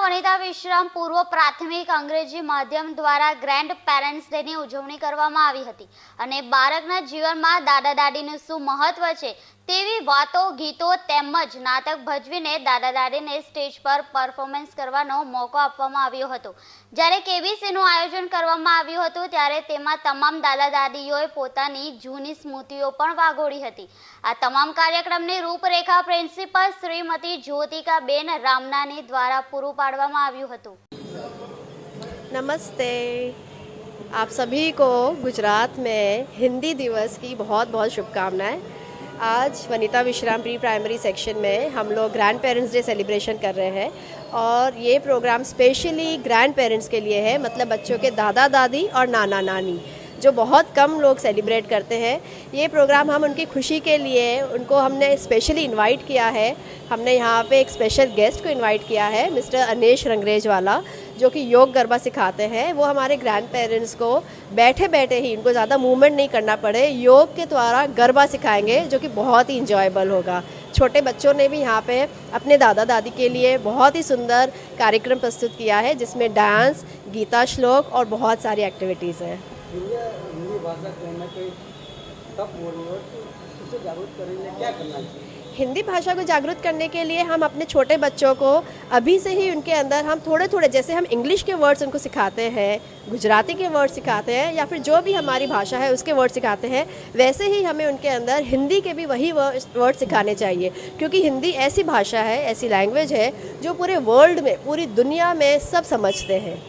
વનિતા વિશ્રામ પૂર્વ પ્રાથમિક અંગ્રેજી માધ્યમ દ્વારા ગ્રેન્ડ પેરેન્ટ્સ ડેની ઉજવણી કરવામાં આવી હતી. અને બાળકના જીવનમાં દાદા દાદીનું શું મહત્વ છે તેવી વાતો ગીતો તેમજ નાટક ભજવીને દાદા દાદીને સ્ટેજ પર પરફોર્મન્સ કરવાનો મોકો આપવામાં આવ્યો હતો જ્યારે કેબીસીનું આયોજન કરવામાં આવ્યું હતું ત્યારે તેમાં તમામ દાદા દાદીઓએ પોતાની જૂની સ્મૃતિઓ પણ વાગોળી હતી આ તમામ કાર્યક્રમની રૂપરેખા પ્રિન્સિપલ શ્રીમતી જ્યોતિકાબેન રામનાની દ્વારા પૂરું પાડવામાં આવ્યું હતું नमस्ते आप सभी को गुजरात में हिंदी दिवस की बहुत बहुत शुभकामनाएं आज वनिता विश्राम प्री प्राइमरी सेक्शन में हम लोग ग्रैंड पेरेंट्स डे सेलिब्रेशन कर रहे हैं और ये प्रोग्राम स्पेशली ग्रैंड पेरेंट्स के लिए है मतलब बच्चों के दादा दादी और नाना नानी जो बहुत कम लोग सेलिब्रेट करते हैं, ये प्रोग्राम हम उनकी खुशी के लिए, उनको हमने स्पेशली इनवाइट किया है। हमने यहाँ पे एक स्पेशल गेस्ट को इनवाइट किया है मिस्टर अनेश रंगरेज वाला जो कि योग गरबा सिखाते हैं। वो हमारे ग्रैंड पेरेंट्स को बैठे बैठे ही उनको ज़्यादा मूवमेंट नहीं करना पड़े, योग के द्वारा गरबा सिखाएँगे, जो कि बहुत ही इंजॉयबल होगा। छोटे बच्चों ने भी यहाँ पे अपने दादा दादी के लिए बहुत ही सुंदर कार्यक्रम प्रस्तुत किया है, जिसमें डांस गीता श्लोक और बहुत सारी एक्टिविटीज़ हैं। हिंदी भाषा हो तो उसे जागरूक करने के लिए क्या करना चाहिए? हिंदी भाषा को जागरूक करने के लिए हम अपने छोटे बच्चों को अभी से ही उनके अंदर हम थोड़े थोड़े जैसे हम इंग्लिश के वर्ड्स उनको सिखाते हैं, गुजराती के वर्ड सिखाते हैं, या फिर जो भी हमारी भाषा है उसके वर्ड सिखाते हैं, वैसे ही हमें उनके अंदर हिंदी के भी वही वर्ड सिखाने चाहिए। क्योंकि हिंदी ऐसी भाषा है, ऐसी लैंग्वेज है, जो पूरे वर्ल्ड में, पूरी दुनिया में सब समझते हैं।